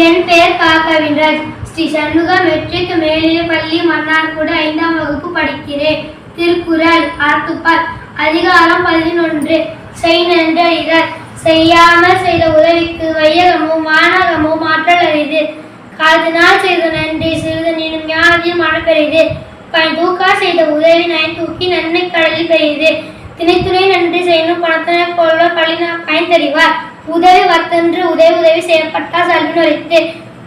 என் பெயர் கா கவின்ராஜ் ஸ்ரீ சண்முக மெட்ரிக் மேல்நிலைப் பள்ளி மன்னார்குடி ஐந்தாம் வகுப்பு படிக்கிறேன். திருக்குறள் அறத்துப்பால் அதிகாரம் பதினொன்று. செய் நன்றறிதல். செய்யாமல் செய்த உதவிக்கு வையகமும் வானகமும் அறிது அரிது. காலத்தினால் செய்த நன்றி சிறிது நீனும் ஞானத்தில் மனப்பெரிது கண் தூக்கா செய்த உதவி நயன் தூக்கி நன்மை கடலில் பெய்து திணைத்துறை நன்றி செய்யணும் பணத்தினை கொள்ள பயன் பயன்தறிவார் உதவி வத்தன்று உதவி உதவி செய்யப்பட்டால் சல்வி நொறித்து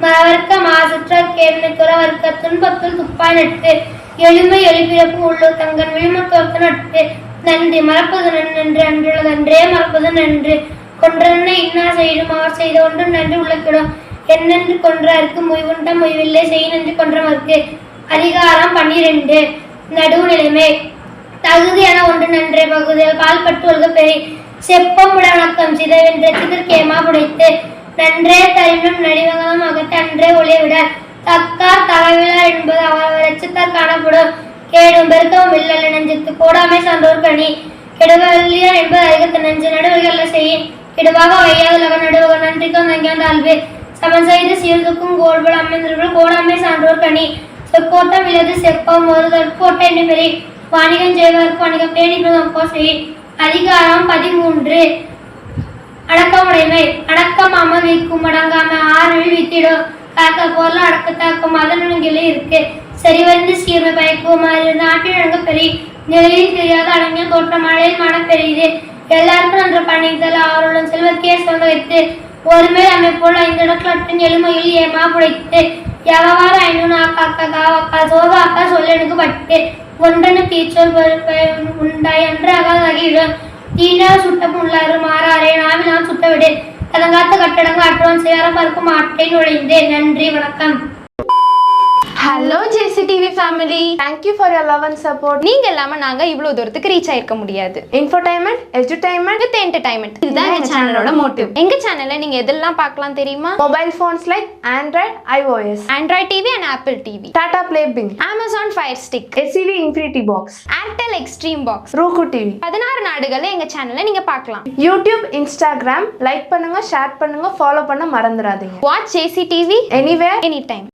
மரவர்க்க மாசற்ற கேள்வி துறவர்க்க துன்பத்துள் துப்பாய் நட்டு எளிமை எளிபிறப்பு உள்ளூர் தங்கள் விழுமத்தோர்க்க நட்டு நன்றி மறப்பது நன்று அன்றுள்ளதன்றே மறப்பது நன்று. கொன்றென்ன இன்னா செய்யும் அவர் செய்த ஒன்றும் நன்றி உள்ளக்கிடும். என்னென்று கொன்றாருக்கு மொய்வுண்ட மொய்வில்லை செய் நன்றி கொன்றவருக்கு அதிகாரம் பன்னிரெண்டு. பன்னிரண்டு நடுவுநிலைமை தகுதியான ஒன்று நன்றே பகுதியில் பால்பட்டு ஒழுக பெரிய செப்பம் உடனக்கம் சிதவென்ற சிதற்கேமா புடைத்து நன்றே தரினும் நடிவங்களும் அகத்தன்றே ஒளிவிட தக்கார் தகவிலார் என்பது அவர் எச்சத்தார் காணப்படும். கேடும் பெருக்கவும் இல்லல்ல நெஞ்சத்து கோடாமை சான்றோர் கணி கெடுவல்லியார் என்பது அதிகத்து நெஞ்சு நடுவர்கள் செய்யும் கெடுவாக வையாதுலக நடுவக நன்றிக்கும் நங்கியாந்த தாழ்வு. சமன் செய்து சீர்துக்கும் கோல்பல் அமைந்திருப்பது கோடாமை சான்றோர் கணி சொற்கோட்டம் இல்லது செப்பம் ஒரு தற்கோட்டை என்று பெரிய வாணிகம் செய்வதற்கு வணிகம் பேணி போசை அதிகாரம் பதிமூன்று. அடக்கமுடைமை அடக்கம் அமர்விக்கும் அடங்காம ஆறு வித்திடும் காக்க போல அடக்கத்தாக்கும் அதனுங்கிலே இருக்கு. சரிவந்து சீர்மை பயக்குமாறு நாட்டில் அடங்க பெரிய நிலையில் தெரியாத அடங்கிய தோற்றம் மழையில் மனம் பெரியது எல்லாருக்கும் அன்று பணிதல் அவருடன் செல்வக்கே சொந்த வைத்து ஒருமே அமைப்போல் ஐந்து இடக்களத்தின் எளிமையில் ஏமா புடைத்து எவ்வாறு ஐநூறு ஆக்காக்கா காவாக்கா சோகாக்கா சொல்லெனுக்கு பட்டு. ஒன்றனு தீச்சல் உண்டாய் என்று தீனால் சுட்டம் உள்ளாறு மாறாரே நாவினால் சுட்டவிடு. கதங்காத்த கட்டடங்கள் அட்டுவான் சேர பார்க்கும் ஆட்டை நுழைந்தேன் நன்றி வணக்கம். Hello JC TV family thank you for your love and support நீங்க இல்லாம நாங்க இவ்வளவு தூரத்துக்கு ரீச் ஆயிருக்க முடியாது. இன்ஃபர்டைன்மெண்ட் எஜுடைன்மெண்ட் வித் என்டர்டைன்மெண்ட் இதுதான் எங்க சேனலோட மோட்டிவ் எங்க சேனல்ல நீங்க எதெல்லாம் பார்க்கலாம் தெரியுமா? Mobile phones like Android iOS Android TV and Apple TV Tata Play Binge Amazon Fire Stick SCV Infinity Box Airtel Xstream Box Roku TV பதினாறு நாடுகள்ல எங்க சேனல்ல நீங்க பார்க்கலாம். யூடியூப் இன்ஸ்டாகிராம் லைக் பண்ணுங்க ஷேர் பண்ணுங்க ஃபாலோ பண்ண மறந்துடாதீங்க. Watch JC TV anywhere any time